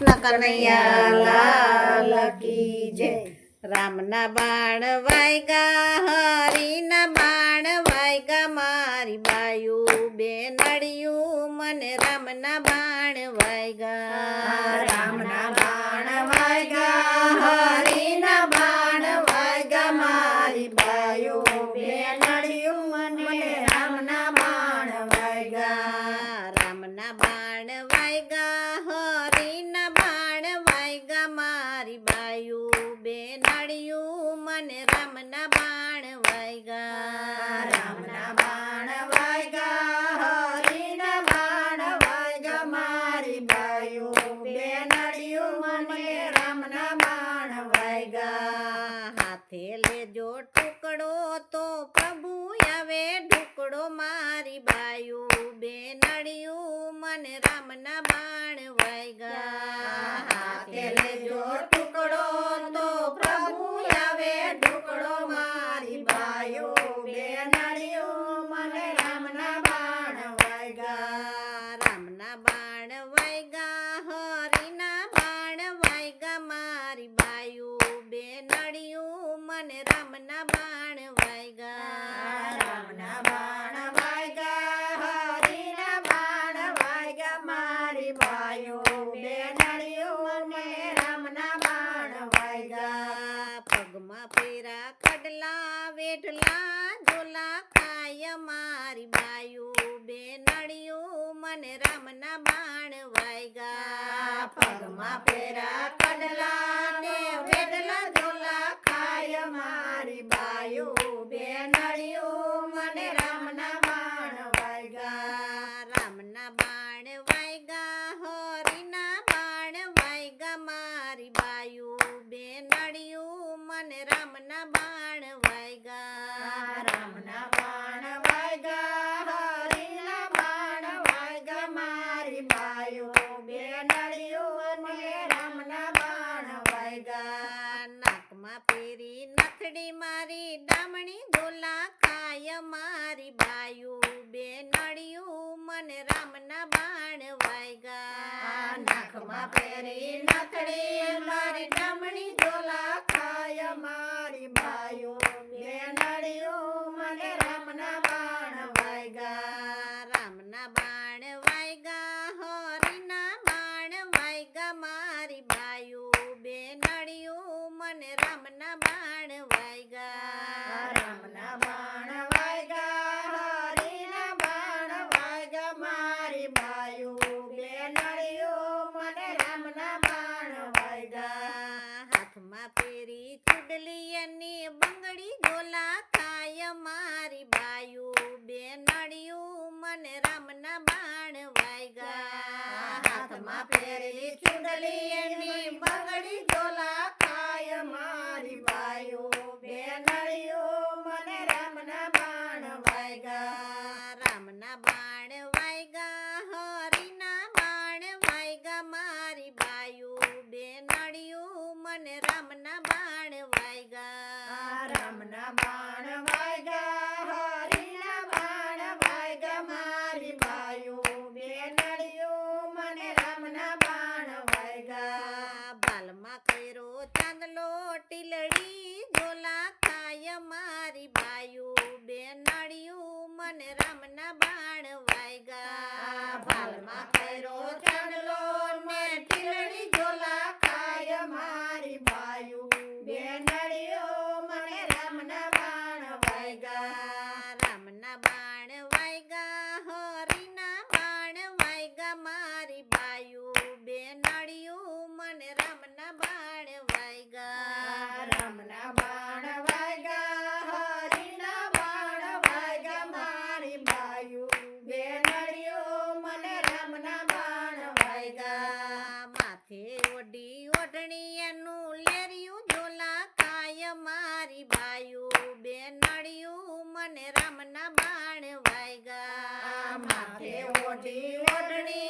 કૃષ્ણ કનૈયા કી જય. રામના બાણ વાયગા, હરીના બાણ વાયગા, મારી બાયુ બે બેનડિયું, મને રામના બાણ વાયગા. દેજો ટુકડો તો પ્રભુ આવે ઢુકડો મારી બાયુ બેન. ને રામના બાણ વાયગા. Ai, eu મારી નથડી મારી ડામણી ગોલા ખાય મારી બાયું બે નળિયું મને રામના બાણ વાયગા. નાખમાં પહેરી નથડી મારી ડામણી பேரிலி சுண்டலி எண்ணி பங்கடி માથે ઓઢી ઓઢણીયાનું લેરિયું ઝોલા કાય મારી બાયું. બે નળિયું મને રામના બાણ વાયગા. માથે ઓઢી ઓઢણી